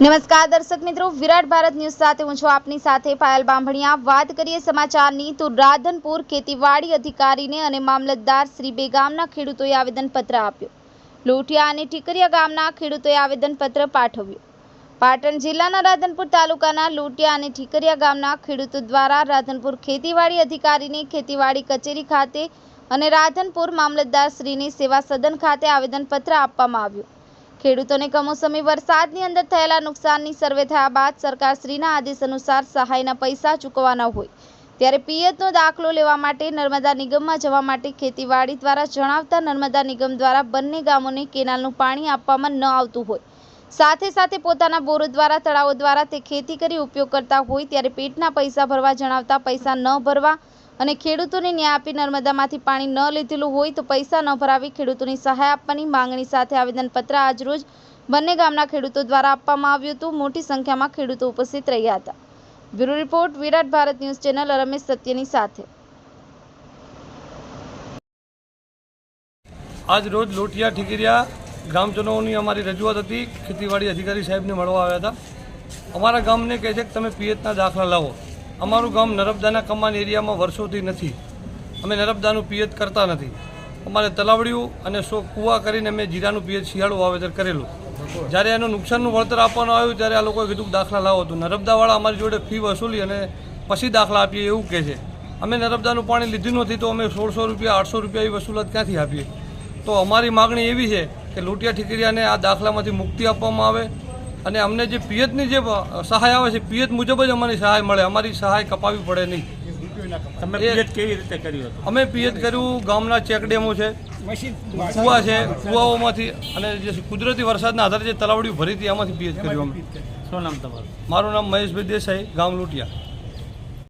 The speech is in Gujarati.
નમસ્કાર દર્શક મિત્રો, વિરાટ ભારત ન્યૂઝ સાથે હું છું આપની સાથે પાયલ બાંભણિયા. વાત કરીએ સમાચારની તો રાધનપુર ખેતીવાડી અધિકારીને અને મામલતદાર શ્રી બે ગામના ખેડૂતોએ આવેદનપત્ર આપ્યું. લોઠિયા અને ટીકરિયા ગામના ખેડૂતોએ આવેદનપત્ર પાઠવ્યું. પાટણ જિલ્લાના રાધનપુર તાલુકાના લોટિયા અને ઠીકરિયા ગામના ખેડૂતો દ્વારા રાધનપુર ખેતીવાડી અધિકારીની ખેતીવાડી કચેરી ખાતે અને રાધનપુર મામલતદાર શ્રીની સેવા સદન ખાતે આવેદનપત્ર આપવામાં આવ્યું. ખેડૂતોને કમોસમી વરસાદની અંદર થયેલા નુકસાનની સર્વે થયા બાદ સરકારશ્રીના આદેશ અનુસાર સહાયના પૈસા ચૂકવવાના હોય ત્યારે પિયતનો દાખલો લેવા માટે નર્મદા નિગમમાં જવા માટે ખેતીવાડી દ્વારા જણાવતા નર્મદા નિગમ દ્વારા બંને ગામોને કેનાલનું પાણી આપવામાં ન આવતું હોય. સાથે સાથે પોતાના બોરો દ્વારા, તળાવો દ્વારા તે ખેતી કરી ઉપયોગ કરતા હોય ત્યારે પેટના પૈસા ભરવા જણાવતા પૈસા ન ભરવા અને ખેડૂતોને ન્યાય આપી નર્મદામાંથી પાણી ન લીધેલું હોય તો પૈસા ન ભરાવી ખેડૂતોની સહાય આપવાની માંગણી સાથે આવેદનપત્ર આજરોજ બંને ગામના ખેડૂતો દ્વારા આપવામાં આવ્યું હતું. મોટી સંખ્યામાં ખેડૂતો ઉપસ્થિત રહ્યા હતા. Bureau report, Virat Bharat news channel, Ramesh સત્યની સાથે. આજ રોજ લોટિયા ઠીકરિયા ગ્રામજનોની અમારી રજૂઆત હતી. ખેતીવાડી અધિકારી સાહેબને મળવા આવ્યા હતા. અમારા ગામને કહે છે કે તમે પીએચના દાખલા લાવો. અમારું ગામ નર્મદાના કમાન એરિયામાં વર્ષોથી નથી. અમે નર્મદાનું પિયત કરતા નથી. અમારે તલાવડિયું અને સો કૂવા કરીને અમે જીરાનું પિયત, શિયાળું વાવેતર કરેલું. જ્યારે એનું નુકસાનનું વળતર આપવાનું આવ્યું, ત્યારે આ લોકોએ કીધું દાખલા લાવો તો. નર્મદાવાળા અમારી જોડે ફી વસૂલી અને પછી દાખલા આપીએ એવું કહે છે. અમે નર્મદાનું પાણી લીધું નથી તો અમે સોળસો રૂપિયા, આઠસો રૂપિયા એવી વસૂલાત ક્યાંથી આપીએ? તો અમારી માગણી એવી છે કે લૂંટિયા ઠીકરિયાને આ દાખલામાંથી મુક્તિ આપવામાં આવે. અને અમને જે પિયતની જે સહાય આવે છે પિયત મુજબ જ અમારી સહાય મળે. અમારી સહાય કપાવી પડે નહીં. તમે એ- પિયત કેવી રીતે કર્યું હતું? અમે પિયત કર્યું ગામના ચેકડેમો છે કુવા છે કુવાઓમાંથી અને જે કુદરતી વરસાદના આધારે જે તલાવડીઓ ભરી હતી એમાંથી પિયત કર્યું અમે. શું નામ તમારું? મારું નામ મહેશભાઈ દેસાઈ ગામ લૂંટિયા.